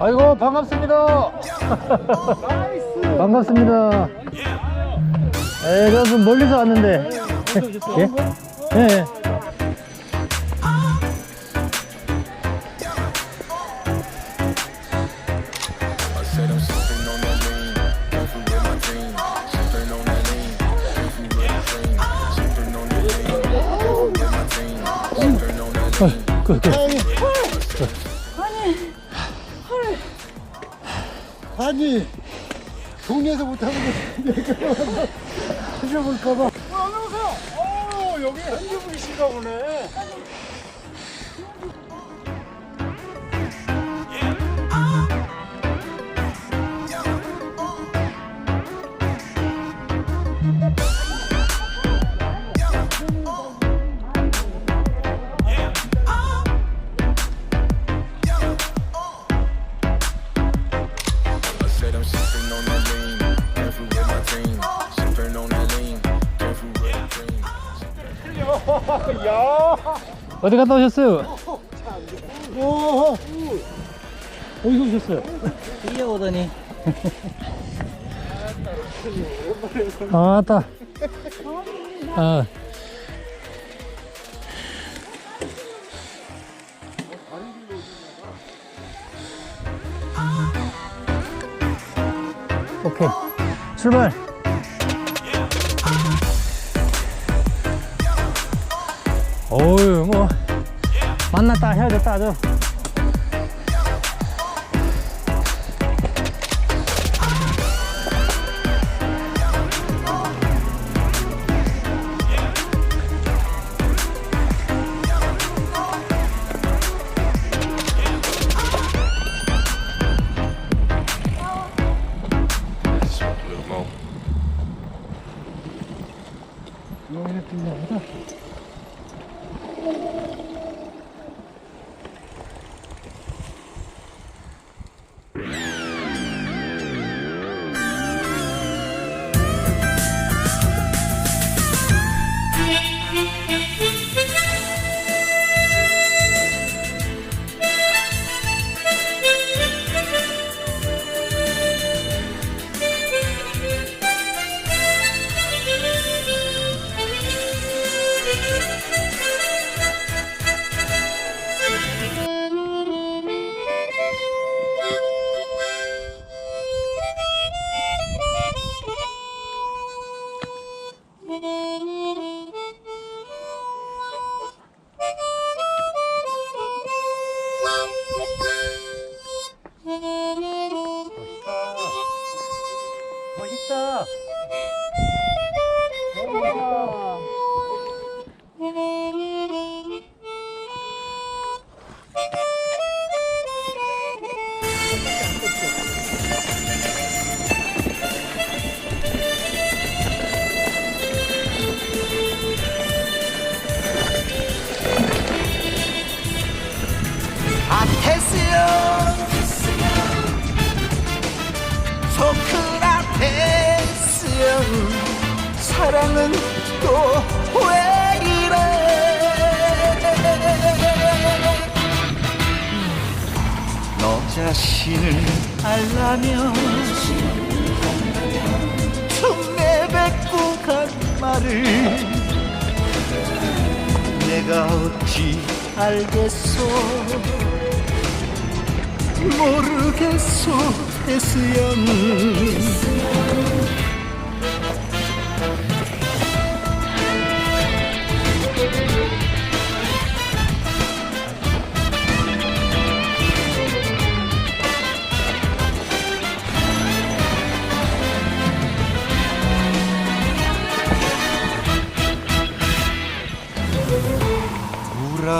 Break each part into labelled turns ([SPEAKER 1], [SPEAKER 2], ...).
[SPEAKER 1] 아이고 반갑습니다. 반갑습니다. 에, 저좀 멀리서 왔는데. 예? 예.
[SPEAKER 2] Lean.
[SPEAKER 1] 그, 그.
[SPEAKER 3] 아니 동네에서 못하는 거 내가 하셔볼까봐 안녕하세요 어 여기 현주분이신가 보네 야
[SPEAKER 1] 어디 갔다 오셨어요?
[SPEAKER 3] 오,
[SPEAKER 1] 어디서 오셨어요?
[SPEAKER 4] 뛰어오더니
[SPEAKER 1] 아, 왔다. 아. 오케이. 출발. 어유 뭐 만났다 헤어졌다 아주. 멋있다.
[SPEAKER 5] 소크라테스여 사랑은 또왜 이래? 너 자신을 알라면 처음 내뱉고 간 말을 내가 어찌 알겠소? 모르겠소 태수연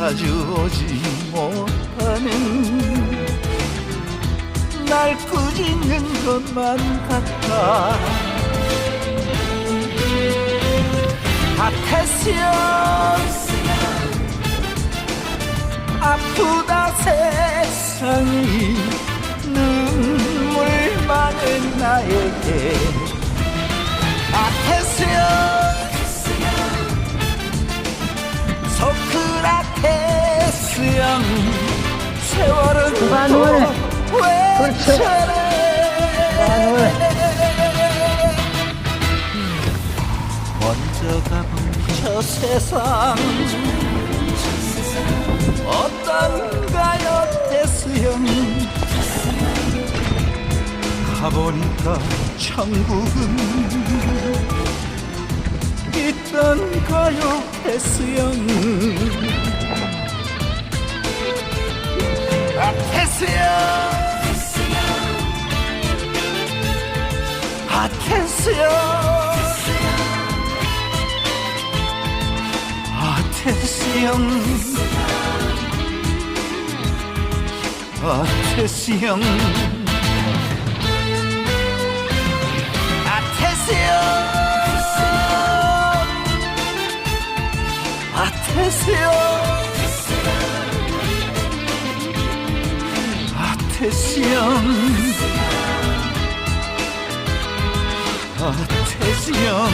[SPEAKER 5] 자주 오지 못하는 날 꾸짖는 것만 같아. 아테시어스 아프다 세상이 눈물 많은 나에게. 아테시어스 소크라 형 세월은
[SPEAKER 1] 그만 그만해.
[SPEAKER 5] 왜 저래. 먼저 가본 저 세상 어떤가요 대수형 가보니까 천국은 있던가요 대수형 아 대수형 아 대수형 아테시형 아테시형 아테시형 아테시 Artesyan Artesyan